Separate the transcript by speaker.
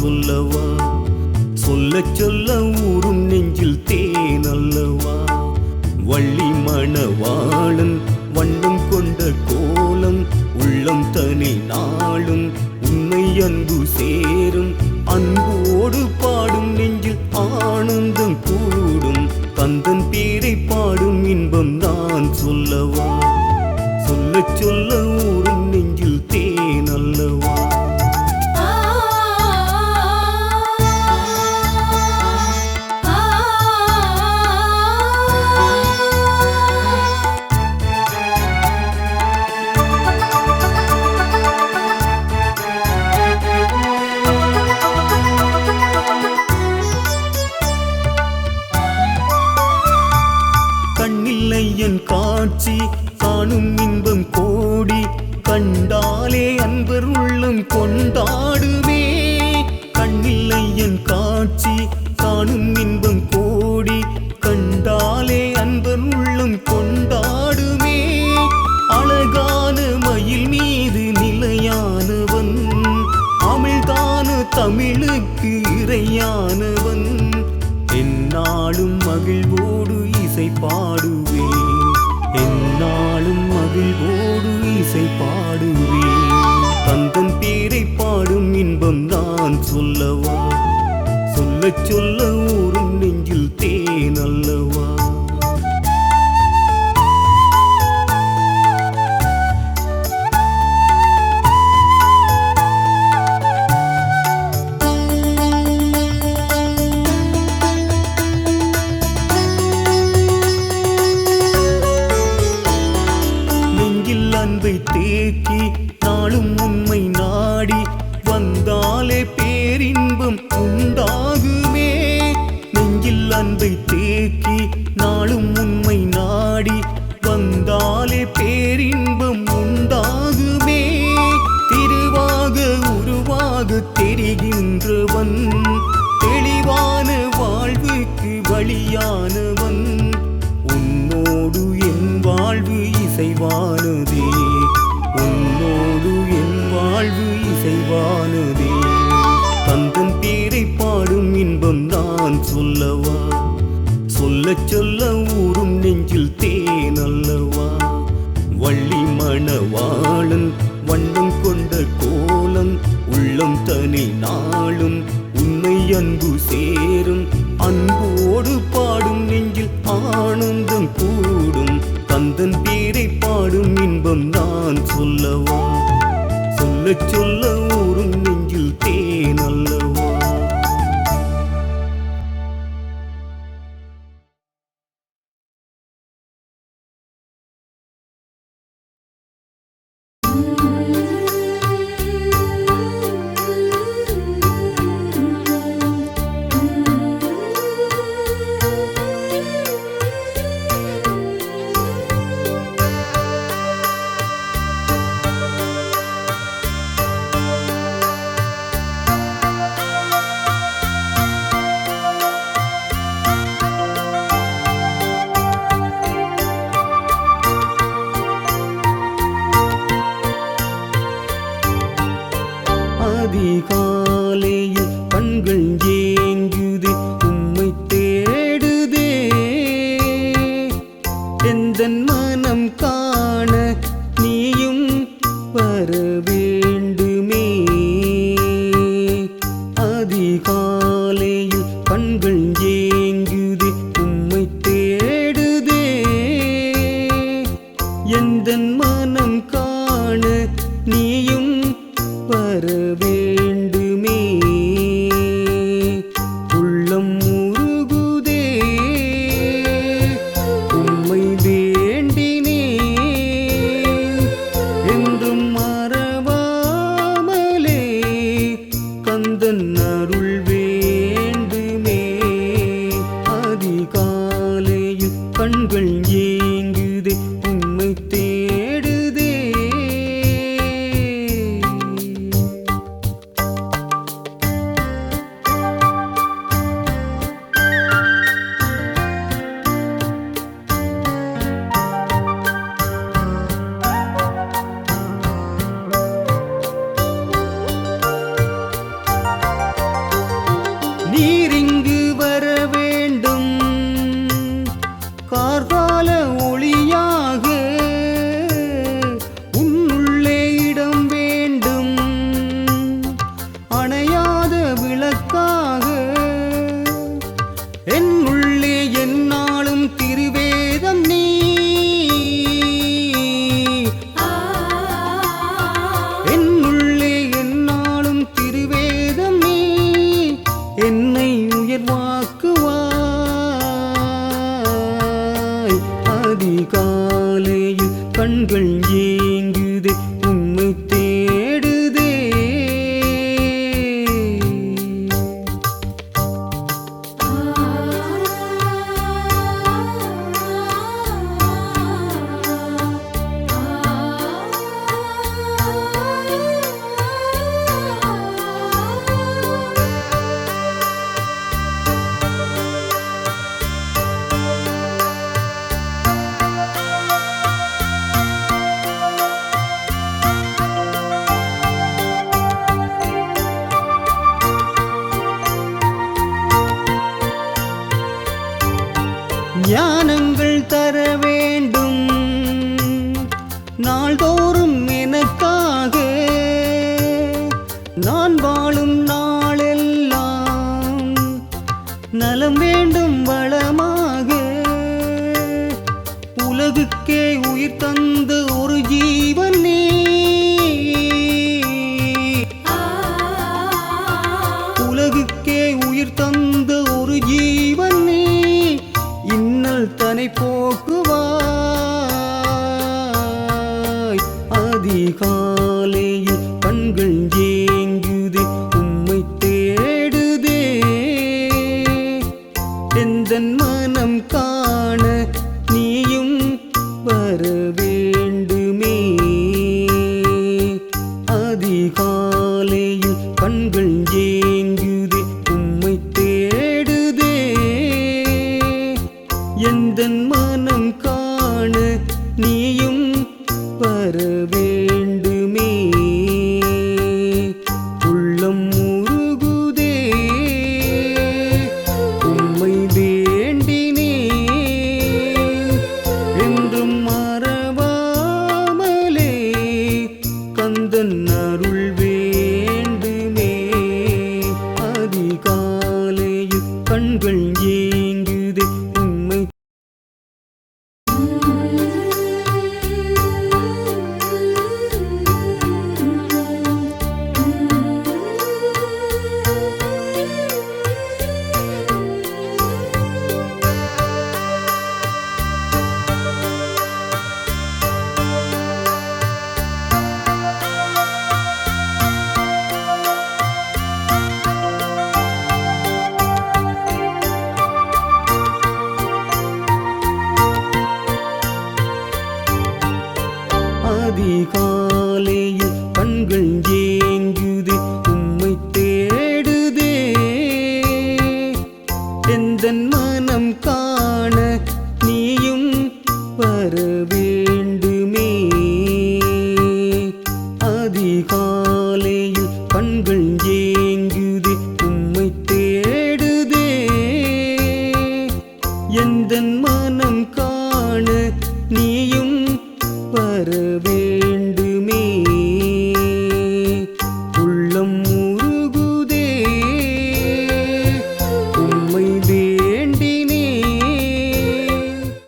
Speaker 1: சொல்லவா? சொல்ல சொல்ல ஊரும் நெஞ்சில் தேன் அல்லவா? வள்ளி மணவாளன் வண்ணம் கொண்ட கோலம் உள்ளம் தனி நாளும் உண்மை அன்பு சேரும். அன்போடு பாடும் நெஞ்சில் ஆனந்தம் கூடும். தந்தன் பேரை பாடும் இன்பம் நான் சொல்லவா? qu'il vous நெஞ்சில் அன்பை தேக்கி நாளும் உண்மை நாடி வந்தாலே பேரின்பம் உண்டாகுமே. நெஞ்சில் அன்பை தேக்கி நாளும் உண்மை நாடி வந்தாலே பேரின்பம் நான் சொல்லவா? சொல்ல சொல்ல ஊரும் நெஞ்சில் தேன் அல்லவா? வள்ளி மணவாளன் வண்ணம் கொண்ட கோலம் உள்ளம் தனி நாளும் உன்னை அன்பு சேரும். அதிகாலையில் கண்கள் கண்கள் ஏங்குதே நாள்தோறும் within உந்தன் மனம் காண நீயும் வர வேண்டுமே. அதிகாலையில் கண்கள் ஏங்குதே உம்மை தேடுதே. எந்தன்